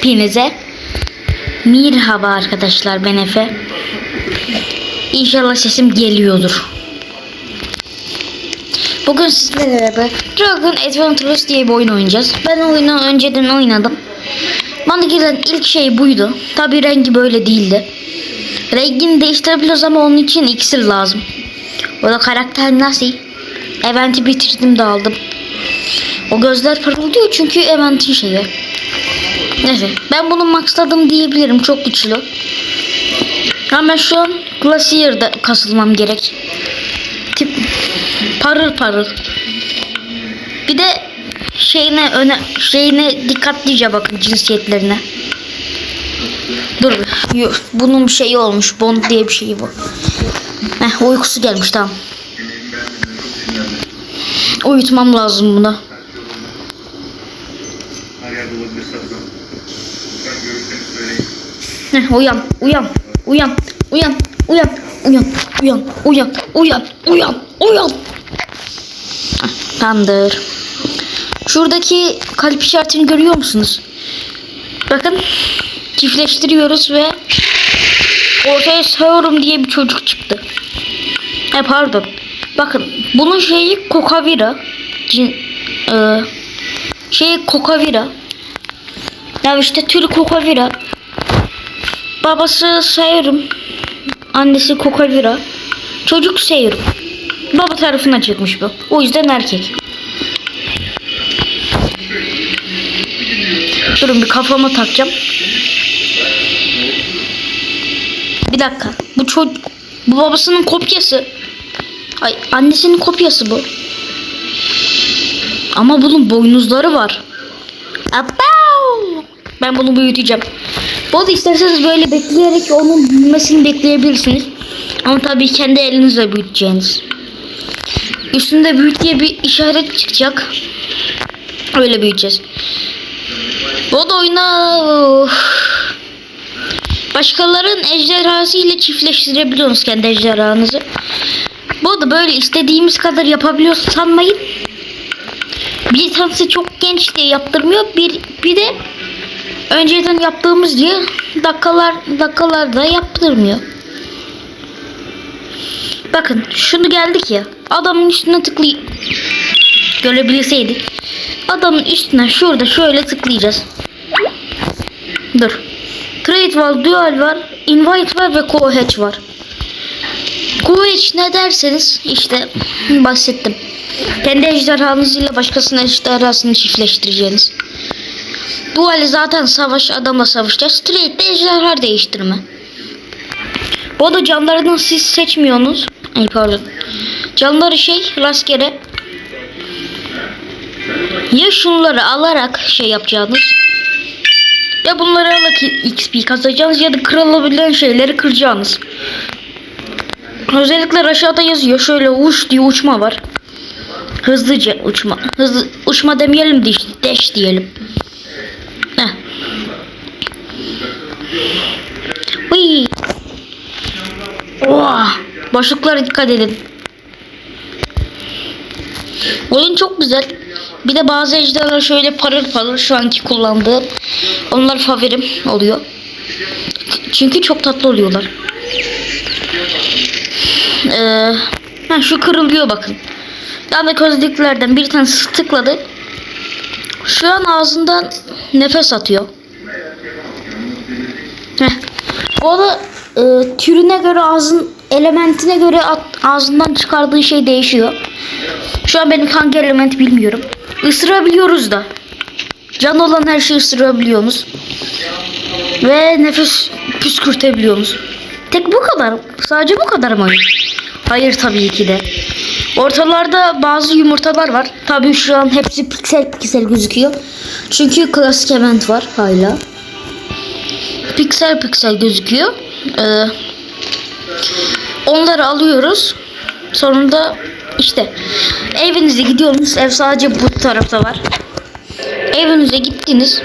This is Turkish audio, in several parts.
hepinize. Merhaba arkadaşlar ben Efe. İnşallah sesim geliyordur. Bugün sizlerle beraber Dragon Adventures diye bir oyun oynayacağız. Ben oyunu önceden oynadım. Bana gelen ilk şey buydu. Tabi rengi böyle değildi. Rengini değiştirebiliyoruz ama onun için iksir lazım. O da karakter nasıl? Event'i bitirdim de aldım. O gözler parıldıyor çünkü Event'in şeyi. Neyse ben bunu maxladım diyebilirim çok güçlü. Ama şu an Glacier'da kasılmam gerek. Tip parıl parıl. Bir de şeyine öne şeyine dikkatlice bakın cinsiyetlerine. Dur bir. Yo, bunun bir şeyi olmuş. Bond diye bir şey bu. Heh, uykusu gelmiş tamam. Uyutmam lazım bunu. Her yerde olabilir sakın. Ben görürseniz söyleyin. Heh, uyan, uyan, uyan, uyan, uyan, uyan, uyan, uyan, uyan, uyan, uyan. Tamamdır. Şuradaki kalp işaretini görüyor musunuz? Bakın çiftleştiriyoruz ve ortaya Saurum diye bir çocuk çıktı. E pardon. Bakın bunun şeyi Kokavira. Cin, e, şey Kokavira. Ya işte türü Kokavira. Babası Sayırım. Annesi Kokavira. Çocuk Sayırım. Baba tarafına çıkmış bu. O yüzden erkek. Durun bir kafama takacağım. Bir dakika. Bu çocuk bu babasının kopyası. Ay annesinin kopyası bu. Ama bunun boynuzları var. Abav! Ben bunu büyüteceğim. Bu arada isterseniz böyle bekleyerek onun büyümesini bekleyebilirsiniz. Ama tabii kendi elinizle büyüteceğiniz. Üstünde büyüt diye bir işaret çıkacak. Öyle büyüteceğiz. Bu da oyuna başkalarının ejderhası ile çiftleştirebiliyorsunuz kendi ejderhanızı. Bu da böyle istediğimiz kadar yapabiliyoruz sanmayın. Bir tanesi çok genç diye yaptırmıyor. Bir, bir de önceden yaptığımız diye dakikalar dakikalarda yaptırmıyor. Bakın şunu geldik ya. Adamın üstüne tıklay görebilseydik. Adamın üstüne şurada şöyle tıklayacağız. Dur. Trade var, dual var, invite var ve co-hatch var. Co-hatch ne derseniz işte bahsettim. Kendi ejderhanızıyla başkasının ejderhasını çiftleştireceğiniz. Duali zaten savaş adamla savaşacağız. Trade de ejderha değiştirme. Bu arada canlarını siz seçmiyorsunuz. Ay pardon. Canları şey rastgele. Ya şunları alarak şey yapacağınız. Ya bunları alarak XP kazanacaksınız ya da kırılabilen şeyleri kıracaksınız. Özellikle aşağıda yazıyor. Şöyle uç diye uçma var. Hızlıca uçma. Hızlı uçma demeyelim de işte dash diyelim. Heh. Uy. Oha. Boşluklara dikkat edin. Oyun çok güzel. Bir de bazı ejderhalar şöyle parıl parıl şu anki kullandığım. Onlar favorim oluyor. Çünkü çok tatlı oluyorlar. Ee, ha, şu kırılıyor bakın. Yani közlüklerden bir tanesi tıkladı. Şu an ağzından nefes atıyor. Heh. O da e, türüne göre ağzın elementine göre at- ağzından çıkardığı şey değişiyor. Şu an benim hangi element bilmiyorum. Isırabiliyoruz da. Can olan her şeyi ısırabiliyoruz. Ve nefes püskürtebiliyoruz. Tek bu kadar. Sadece bu kadar mı? Hayır tabii ki de. Ortalarda bazı yumurtalar var. Tabii şu an hepsi piksel piksel gözüküyor. Çünkü klasik event var hala. Piksel piksel gözüküyor. Ee, onları alıyoruz. Sonunda işte evinize gidiyorsunuz. Ev sadece bu tarafta var. Evinize gittiniz.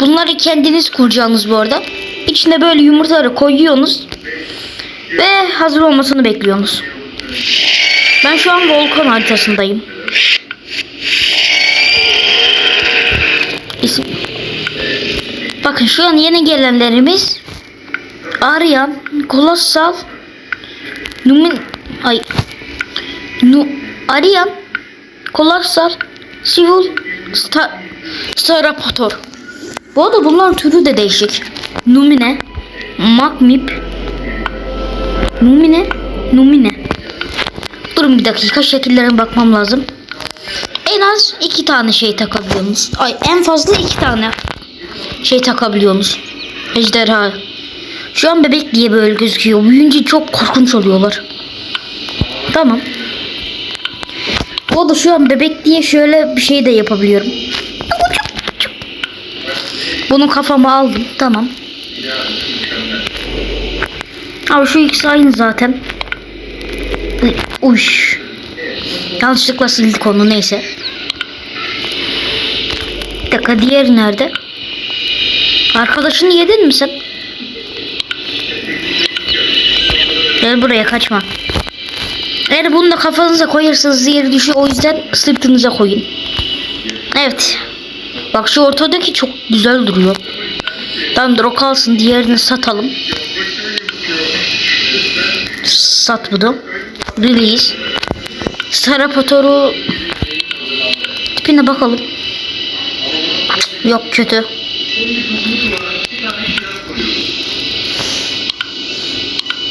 Bunları kendiniz kuracaksınız bu arada. İçine böyle yumurtaları koyuyorsunuz. Ve hazır olmasını bekliyorsunuz. Ben şu an volkan haritasındayım. İsim. Bakın şu an yeni gelenlerimiz Aryan, Kolossal, Numin ay Nu Aryan, Kolossal, Sivul, Star, Starapator. Bu arada bunların türü de değişik. Numine, Makmip, Numine, Numine. Durun bir dakika şekillere bakmam lazım. En az iki tane şey takabiliyorsunuz. Ay en fazla iki tane şey takabiliyorsunuz. Ejderha. Şu an bebek diye böyle gözüküyor. Büyüyünce çok korkunç oluyorlar. Tamam. O da şu an bebek diye şöyle bir şey de yapabiliyorum. Bunu kafama aldım. Tamam. Abi şu ikisi aynı zaten. Uş. Yanlışlıkla sildik onu neyse. Bir dakika diğeri nerede? Arkadaşını yedin mi sen? Gel buraya kaçma. Eğer bunu da kafanıza koyarsanız yeri düşüyor. O yüzden sırtınıza koyun. Evet. Bak şu ortadaki çok güzel duruyor. Tamamdır o kalsın. Diğerini satalım. Sat bunu. Release. Starapator'u tipine bakalım. Yok kötü.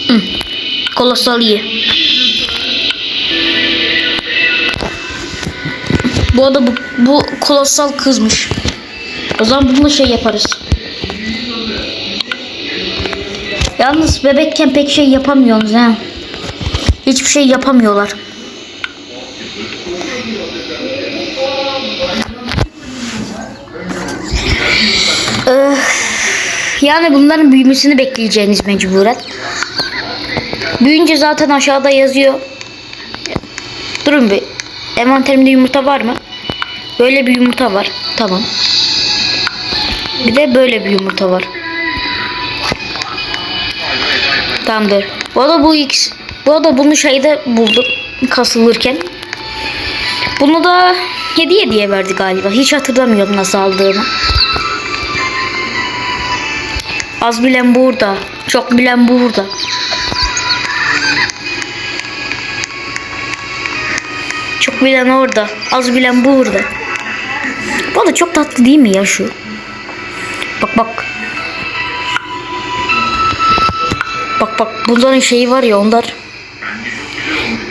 Hı. Kolosal iyi. Bu arada bu, bu kolosal kızmış. O zaman bunu şey yaparız. Yalnız bebekken pek şey yapamıyorsunuz ha. Hiçbir şey yapamıyorlar. Ee, yani bunların büyümesini bekleyeceğiniz mecburen. Büyünce zaten aşağıda yazıyor. Durun bir. Envanterimde yumurta var mı? Böyle bir yumurta var. Tamam. Bir de böyle bir yumurta var. Tamamdır. Bu arada bu X bu arada bunu şeyde buldum kasılırken. Bunu da hediye diye verdi galiba. Hiç hatırlamıyorum nasıl aldığımı. Az bilen burada. Çok bilen burada. Çok bilen orada. Az bilen burada. Bu da çok tatlı değil mi ya şu? Bak bak. Bak bak bunların şeyi var ya onlar.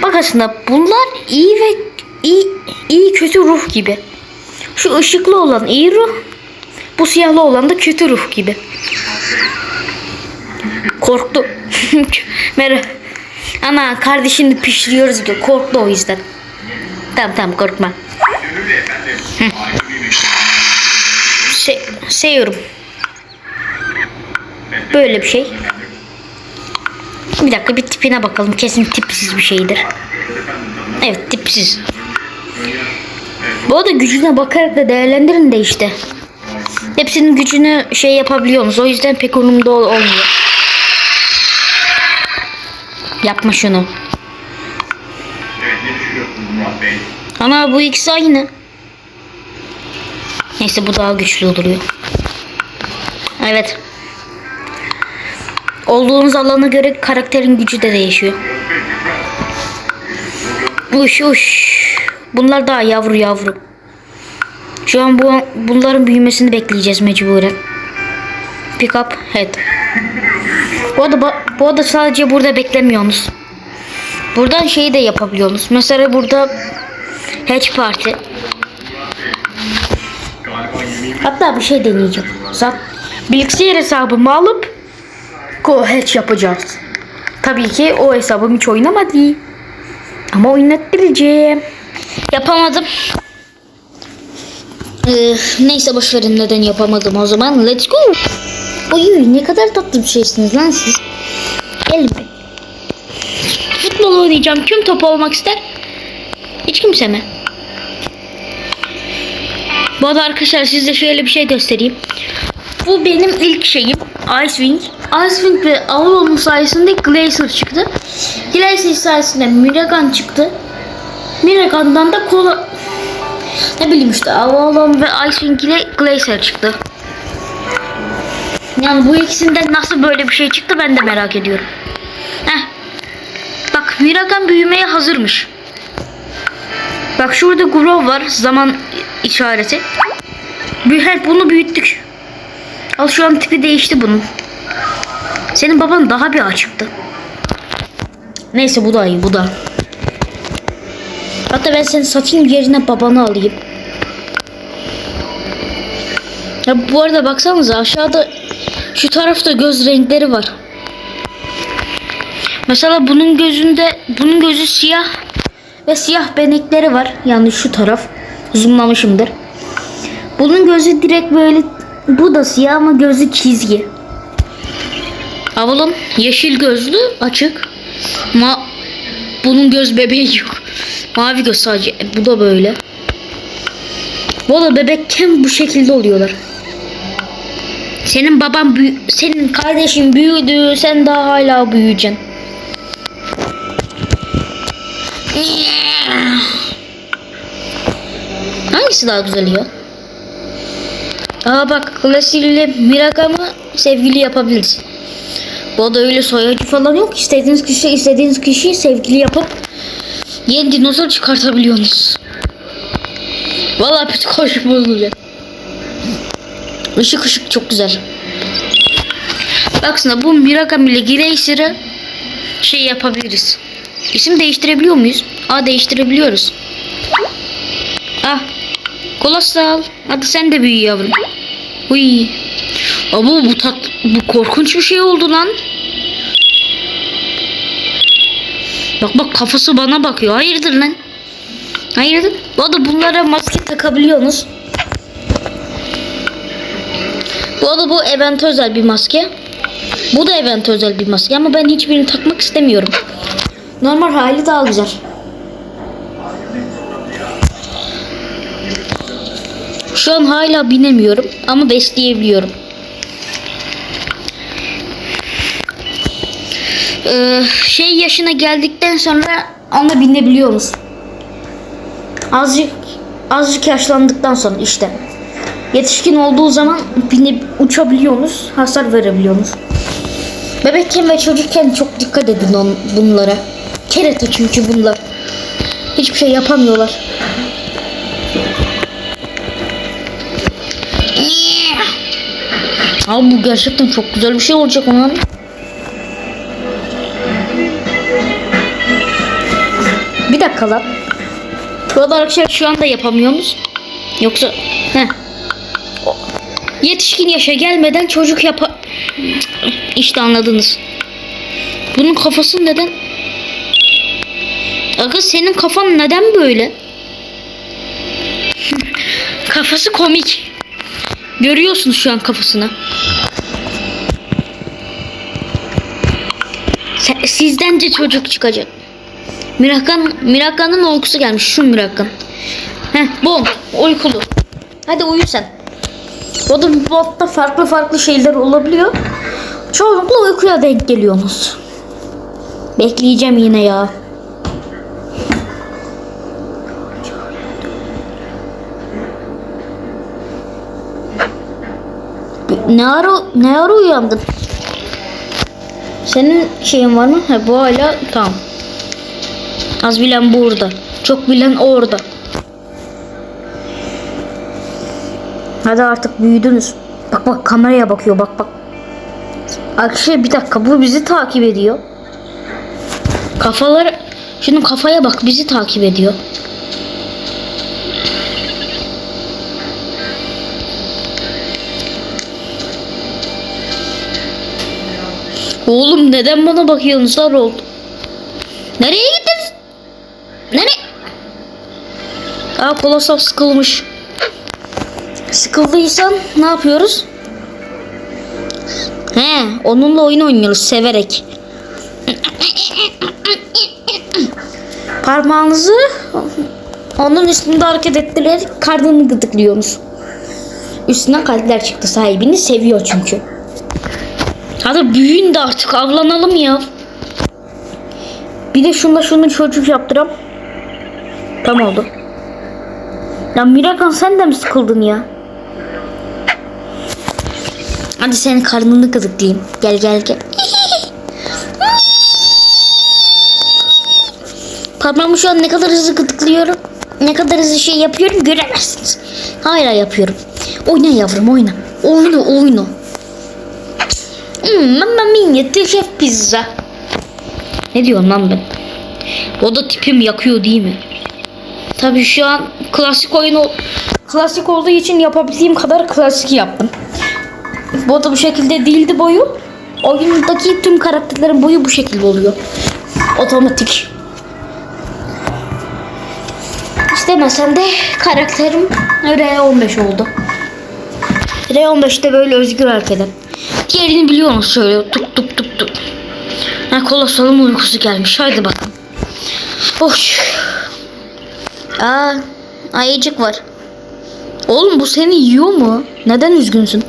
Bak aslında bunlar iyi ve iyi, iyi kötü ruh gibi. Şu ışıklı olan iyi ruh. Bu siyahlı olan da kötü ruh gibi. Korktu. Merhaba. Ana kardeşini pişiriyoruz diyor. Korktu o yüzden. Tamam tamam korkma. Se seviyorum. Böyle bir şey. Bir dakika bir tipine bakalım. Kesin tipsiz bir şeydir. Evet tipsiz. Bu arada gücüne bakarak da değerlendirin de işte. Hepsinin gücünü şey yapabiliyorsunuz. O yüzden pek umurumda ol- olmuyor. Yapma şunu. Ana bu ikisi aynı. Neyse bu daha güçlü duruyor. Evet. Olduğunuz alana göre karakterin gücü de değişiyor. Uş uş. Bunlar daha yavru yavru. Şu an bu bunların büyümesini bekleyeceğiz mecburen. Pick up head. Bu arada, bu arada sadece burada beklemiyorsunuz. Buradan şeyi de yapabiliyorsunuz. Mesela burada Hatch Party. Hatta bir şey deneyeceğim. Zat bilgisayar hesabımı alıp Go Hatch yapacağız. Tabii ki o hesabım hiç oynamadı. Ama oynattıracağım. Yapamadım. Ee, neyse boşverin neden yapamadım o zaman. Let's go. Oy ne kadar tatlı bir şeysiniz lan siz. Gelin be. Futbol oynayacağım. Kim top olmak ister? Hiç kimse mi? Bu arkadaşlar size şöyle bir şey göstereyim. Bu benim ilk şeyim. Icewing. Icewing ve Avalon sayesinde Glacier çıktı. Glacier sayesinde Miragan çıktı. Miragan'dan da kola... Ne bileyim işte Avalon ve Icewing ile Glacier çıktı. Yani bu ikisinden nasıl böyle bir şey çıktı ben de merak ediyorum. Heh. Bak Mirakan büyümeye hazırmış. Bak şurada Grove var. Zaman işareti. Büyü- bunu büyüttük. Al şu an tipi değişti bunun. Senin baban daha bir açıktı. Neyse bu da iyi bu da. Hatta ben seni satayım yerine babanı alayım. Ya bu arada baksanıza aşağıda şu tarafta göz renkleri var. Mesela bunun gözünde bunun gözü siyah ve siyah benekleri var. Yani şu taraf zoomlamışımdır. Bunun gözü direkt böyle bu da siyah ama gözü çizgi. Avalon yeşil gözlü açık. Ma bunun göz bebeği yok. Mavi göz sadece. E, Bu da böyle. Bu da bebekken bu şekilde oluyorlar. Senin baban büyü senin kardeşin büyüdü. Sen daha hala büyüyeceksin. Hangisi daha güzel ya? Aa bak klasiğiyle Mirakam'ı sevgili yapabiliriz. Bu da öyle soyacı falan yok. İstediğiniz kişi istediğiniz kişiyi sevgili yapıp yeni dinozor çıkartabiliyorsunuz. Vallahi psikolojim bozulacak. Işık ışık çok güzel. Baksana bu Mirakam ile Gracer'ı şey yapabiliriz. İsim değiştirebiliyor muyuz? Aa değiştirebiliyoruz. Ah. Kolosal. Hadi sen de büyü yavrum. Uy. Ama bu tat bu korkunç bir şey oldu lan. Bak bak kafası bana bakıyor. Hayırdır lan? Hayırdır? Bu arada bunlara maske takabiliyorsunuz. Bu arada bu event özel bir maske. Bu da event özel bir maske ama ben hiçbirini takmak istemiyorum. Normal hali daha güzel. Şu an hala binemiyorum ama besleyebiliyorum. Ee, şey yaşına geldikten sonra ona binebiliyor musun? Azıcık azıcık yaşlandıktan sonra işte. Yetişkin olduğu zaman binip uçabiliyorsunuz, hasar verebiliyorsunuz. Bebekken ve çocukken çok dikkat edin on, bunlara. Kerata çünkü bunlar. Hiçbir şey yapamıyorlar. Abi bu gerçekten çok güzel bir şey olacak onun. Bir dakika lan. Bu arada arkadaşlar şu anda yapamıyoruz. Yoksa heh. Yetişkin yaşa gelmeden çocuk yapa... İşte anladınız. Bunun kafası neden? Aga senin kafan neden böyle? Kafası komik. Görüyorsunuz şu an kafasını. Sizden de çocuk çıkacak. Mirakan, Mirakan'ın uykusu gelmiş. Şu Mirakan. Heh, bom. Uykulu. Hadi uyu sen. O da bu botta farklı farklı şeyler olabiliyor. Çoğunlukla uykuya denk geliyorsunuz. Bekleyeceğim yine ya. Ne ara ne ara uyandın? Senin şeyin var mı? Ha, bu hala tamam. Az bilen burada. Çok bilen orada. Hadi artık büyüdünüz. Bak bak kameraya bakıyor bak bak. Arkadaşlar bir dakika bu bizi takip ediyor. Kafalar şunun kafaya bak bizi takip ediyor. Oğlum neden bana bakıyorsun sar oldu. Nereye gittiniz? Nereye? Aa Kolosov sıkılmış. Sıkıldıysan ne yapıyoruz? He, onunla oyun oynuyoruz severek. Parmağınızı onun üstünde hareket ettirerek karnını gıdıklıyorsunuz. Üstünden kalpler çıktı sahibini seviyor çünkü. Hadi büyüyün de artık avlanalım ya. Bir de şunla şunu çocuk yaptıram. Tam oldu. Ya Mirakan sen de mi sıkıldın ya? Hadi senin karnını gıdıklayayım. Gel gel gel. Parmağımı şu an ne kadar hızlı gıdıklıyorum. Ne kadar hızlı şey yapıyorum göremezsiniz. Hala yapıyorum. Oyna yavrum oyna. Oyna oyna. Hmm, mamma mia de şef pizza. Ne diyorum lan ben? O da tipim yakıyor değil mi? Tabii şu an klasik oyun klasik olduğu için yapabildiğim kadar klasik yaptım. Bu da bu şekilde değildi boyu. Oyundaki tüm karakterlerin boyu bu şekilde oluyor. Otomatik. İstemesem de karakterim R15 oldu. R15'te böyle özgür hareket. Diğerini biliyor musun şöyle tuk tuk tuk tuk. Ha kolosalım uykusu gelmiş. Haydi bakalım. Of. Aa, ayıcık var. Oğlum bu seni yiyor mu? Neden üzgünsün?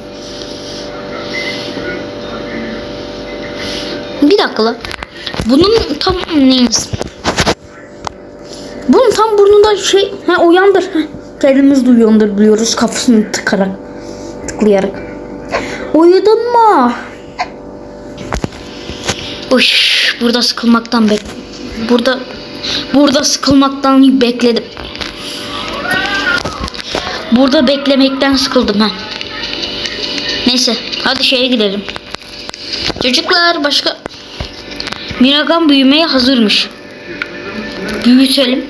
Bir dakika la. Bunun tam neyiniz? Bunun tam burnunda şey... Ha uyandır. Ha, kendimiz de uyandırıyoruz kafasını tıkarak. Tıklayarak. Uyudun mu? Uş, burada sıkılmaktan bek... Burada... Burada sıkılmaktan bekledim. Burada beklemekten sıkıldım ha. Neyse hadi şeye gidelim. Çocuklar başka... Miragan büyümeye hazırmış. Büyütelim.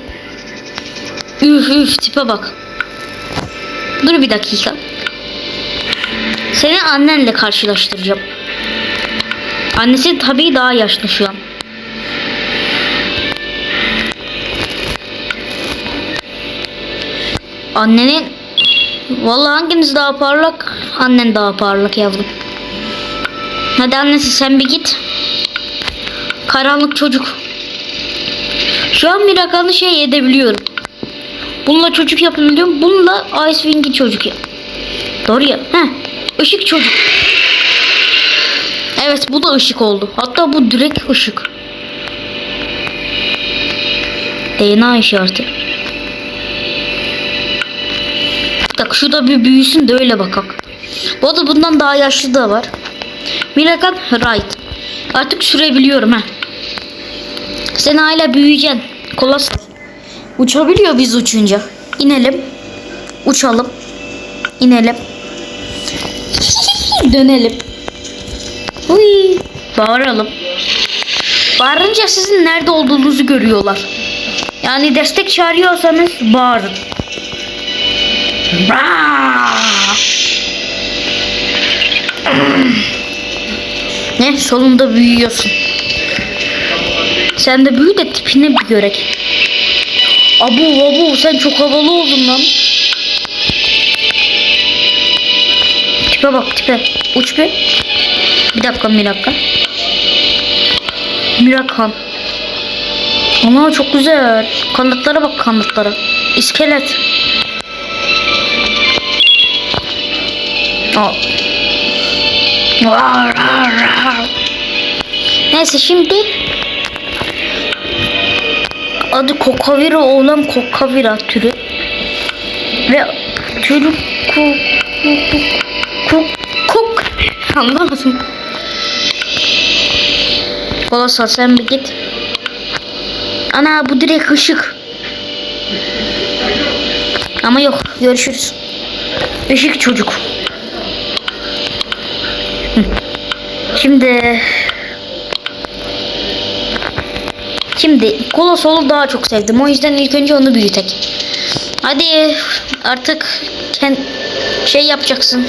Üf üf tipe bak. Dur bir dakika. Seni annenle karşılaştıracağım. Annesi tabii daha yaşlı şu an. Annenin Vallahi hanginiz daha parlak? Annen daha parlak yavrum. Hadi annesi sen bir git. Karanlık çocuk. Şu an Mirakan'ı şey edebiliyorum. Bununla çocuk yapabiliyorum. Bununla Ice Wing'i çocuk yap. Doğru ya. Heh. Işık çocuk. Evet bu da ışık oldu. Hatta bu direkt ışık. DNA işareti. Bak şu da bir büyüsün de öyle bakak. Bu da bundan daha yaşlı da var. Mirakan right. Artık sürebiliyorum ha. Sen hala büyüyeceksin. Kolas. Uçabiliyor biz uçunca. İnelim. Uçalım. İnelim. Dönelim. Huy. Bağıralım. Bağırınca sizin nerede olduğunuzu görüyorlar. Yani destek çağırıyorsanız bağırın. Ne? Sonunda büyüyorsun. Sen de büyü de tipini bir görek. Abu abu sen çok havalı oldun lan. Tipe bak tipe. Uç bir. Bir dakika bir dakika. Mirakan. Ana çok güzel. Kanatlara bak kanatlara. İskelet. Neyse şimdi adı Kokavira olan Kokavira türü ve türü kuk kuk kuk anlamadım. Kolosal sen bir git. Ana bu direkt ışık. Ama yok görüşürüz. Işık çocuk. Şimdi Şimdi Kolosol'u daha çok sevdim. O yüzden ilk önce onu büyütek. Hadi artık kend şey yapacaksın.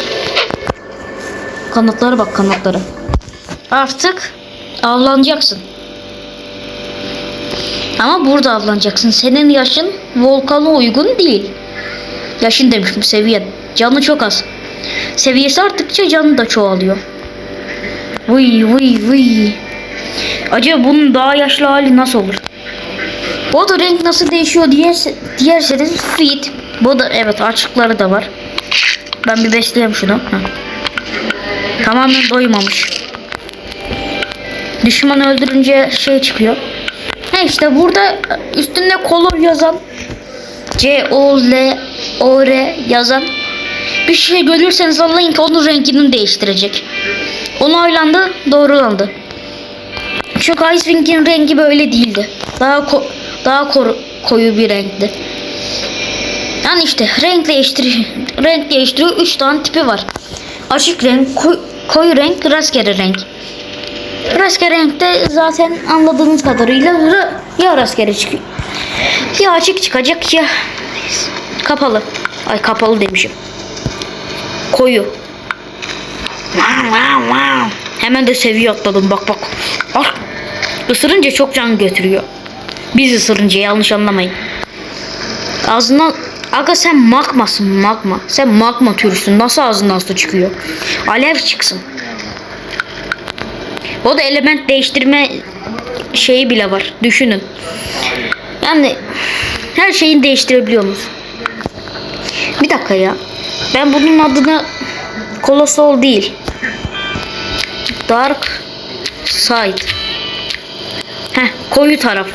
Kanatlara bak kanatlara. Artık avlanacaksın. Ama burada avlanacaksın. Senin yaşın volkana uygun değil. Yaşın demişim seviyen. Canı çok az. Seviyesi arttıkça canı da çoğalıyor. Vıy vıy vıy. Acaba bunun daha yaşlı hali nasıl olur? Bu da renk nasıl değişiyor diye diyerseniz fit. Bu da evet açıkları da var. Ben bir besleyeyim şunu. Heh. Tamamen doymamış. Düşman öldürünce şey çıkıyor. He işte burada üstünde kolor yazan C O L O R yazan bir şey görürseniz anlayın ki onun rengini değiştirecek. Onaylandı, doğrulandı. Çünkü Icewing'in rengi böyle değildi. Daha ko- daha koru- koyu bir renkti. Yani işte renk değiştir renk değiştiriyor. Üç tane tipi var. Açık renk, koy- koyu renk, rastgele renk. Rastgele renkte zaten anladığınız kadarıyla ya rastgele çıkıyor. Ya açık çıkacak ya kapalı. Ay kapalı demişim. Koyu. Hemen de seviye atladım bak bak. Bak. Isırınca çok can götürüyor. Biz ısırınca yanlış anlamayın. Ağzından Aga sen magmasın magma. Sen magma türüsün. Nasıl ağzından su çıkıyor? Alev çıksın. O da element değiştirme şeyi bile var. Düşünün. Yani her şeyini değiştirebiliyor musun? Bir dakika ya. Ben bunun adını Kolosol değil. Dark Side. Heh, koyu taraf.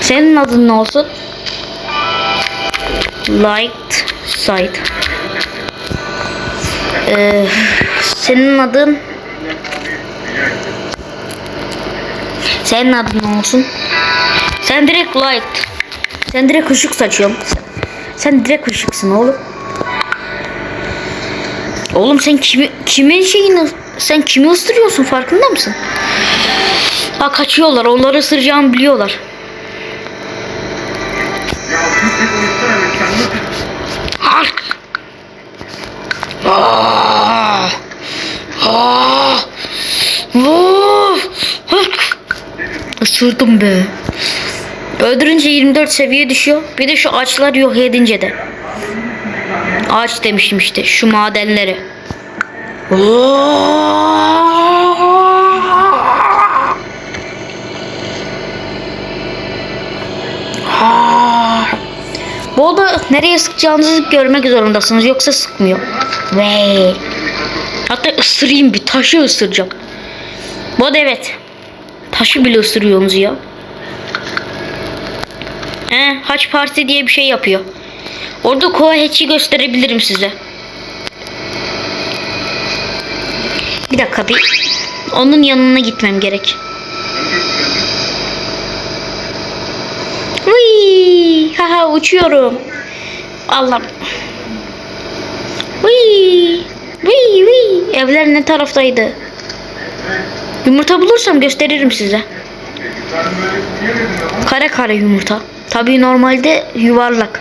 Senin adın ne olsun? Light Side. Ee, senin adın Senin adın ne olsun? Sen direkt light. Sen direkt ışık saçıyorsun. Sen direkt ışıksın oğlum. Oğlum sen kimi, kimin şeyini sen kimi ısırıyorsun farkında mısın? Ha kaçıyorlar. Onları ısıracağımı biliyorlar. Hark. Ah. Ah. Vuf. Isırdım be. Öldürünce 24 seviye düşüyor. Bir de şu ağaçlar yok edince de. Ağaç demişim işte. Şu madenleri. Bu arada nereye sıkacağınızı görmek zorundasınız. Yoksa sıkmıyor. Ve Hatta ısırayım bir taşı ısıracağım. Bu arada evet. Taşı bile ısırıyorsunuz ya. He, haç parti diye bir şey yapıyor. Orada Koa Hatch'i gösterebilirim size. Bir dakika bir. Onun yanına gitmem gerek. Vıy, haha uçuyorum. Allah. Vıy, vıy, vıy. Evler ne taraftaydı? Yumurta bulursam gösteririm size. Kare kare yumurta. Tabii normalde yuvarlak.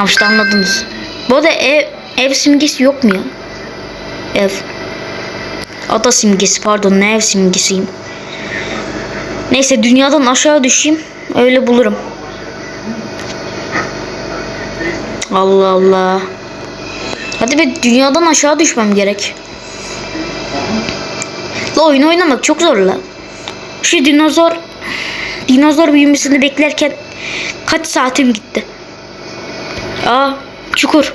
Ya işte anladınız. Bu arada ev, ev simgesi yok mu ya? Ev. Ada simgesi pardon ne ev simgesiyim. Neyse dünyadan aşağı düşeyim. Öyle bulurum. Allah Allah. Hadi be dünyadan aşağı düşmem gerek. La oyun oynamak çok zor la. Şu dinozor dinozor büyümesini beklerken kaç saatim gitti. Aa çukur.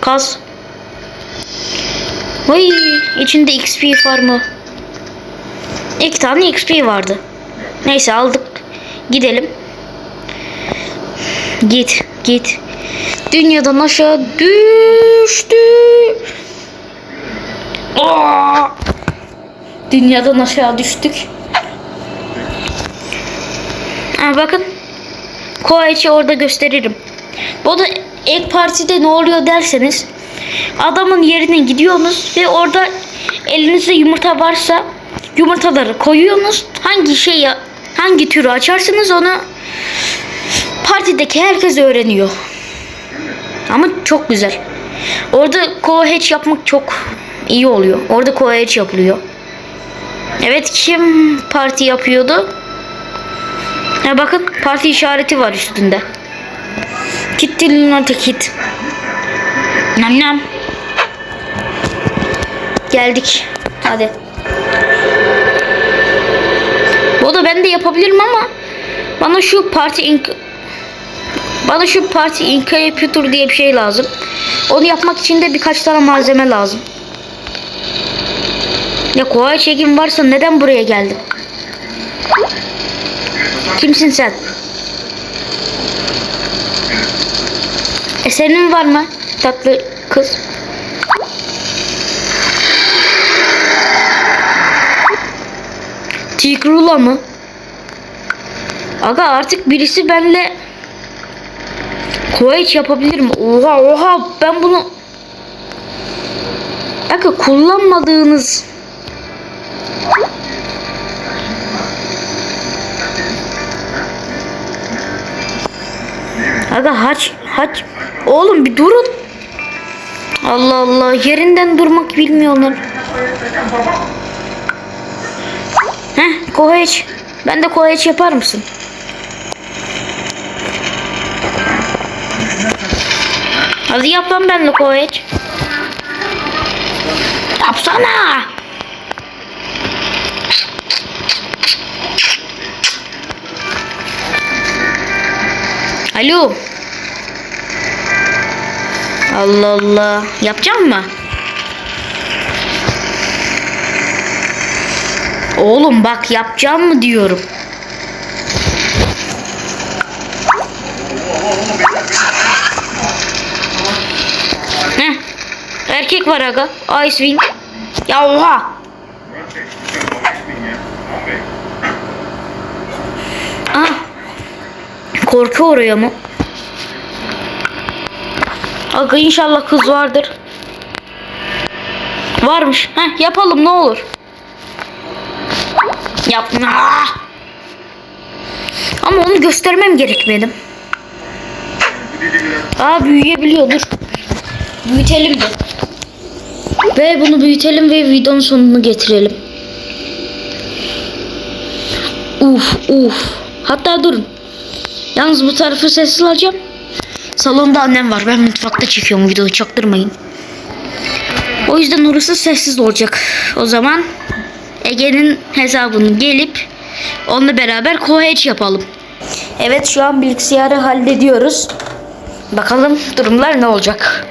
Kaz. Vay içinde XP farmı. İki tane XP vardı. Neyse aldık. Gidelim. Git git. Dünyadan aşağı düştü. Aa! Dünyadan aşağı düştük. Ha, bakın. Koaç'ı orada gösteririm. Bu da ek partide ne oluyor derseniz adamın yerine gidiyorsunuz ve orada elinizde yumurta varsa yumurtaları koyuyorsunuz. Hangi şeyi hangi türü açarsınız onu partideki herkes öğreniyor. Ama çok güzel. Orada co-hatch yapmak çok iyi oluyor. Orada co-hatch yapılıyor. Evet kim parti yapıyordu? Ya bakın parti işareti var üstünde. Gitti Lunata Kit. Nam nam. Geldik. Hadi. Bu da ben de yapabilirim ama bana şu parti ink bana şu parti incubator diye bir şey lazım. Onu yapmak için de birkaç tane malzeme lazım. Ya kolay çekim varsa neden buraya geldin? Kimsin sen? Senin var mı tatlı kız? Tigrula mı? Aga artık birisi benle Kovaç yapabilir mi? Oha oha ben bunu Aga kullanmadığınız Aga haç haç Oğlum bir durun. Allah Allah yerinden durmak bilmiyorlar. Heh koheç. Ben de koheç yapar mısın? Hadi yap lan benimle koheç. Yapsana. Alo Allah Allah Yapacak mı? Oğlum bak yapacağım mı diyorum. Heh. Erkek var aga. Ice Wing. Ya oha. Murat Bey, lütfen baba etmeyin ya. Aman Bey. Ah. Korku oraya mı? Aga inşallah kız vardır. Varmış. Heh, yapalım ne olur. Yapma. Ama onu göstermem gerek benim. Aa büyüyebiliyordur. Büyütelim de. Ve bunu büyütelim ve videonun sonunu getirelim. Uf uf. Hatta durun. Yalnız bu tarafı sessiz alacağım. Salonda annem var. Ben mutfakta çekiyorum videoyu çaktırmayın. O yüzden orası sessiz olacak. O zaman Ege'nin hesabını gelip onunla beraber koheç yapalım. Evet şu an bilgisayarı hallediyoruz. Bakalım durumlar ne olacak.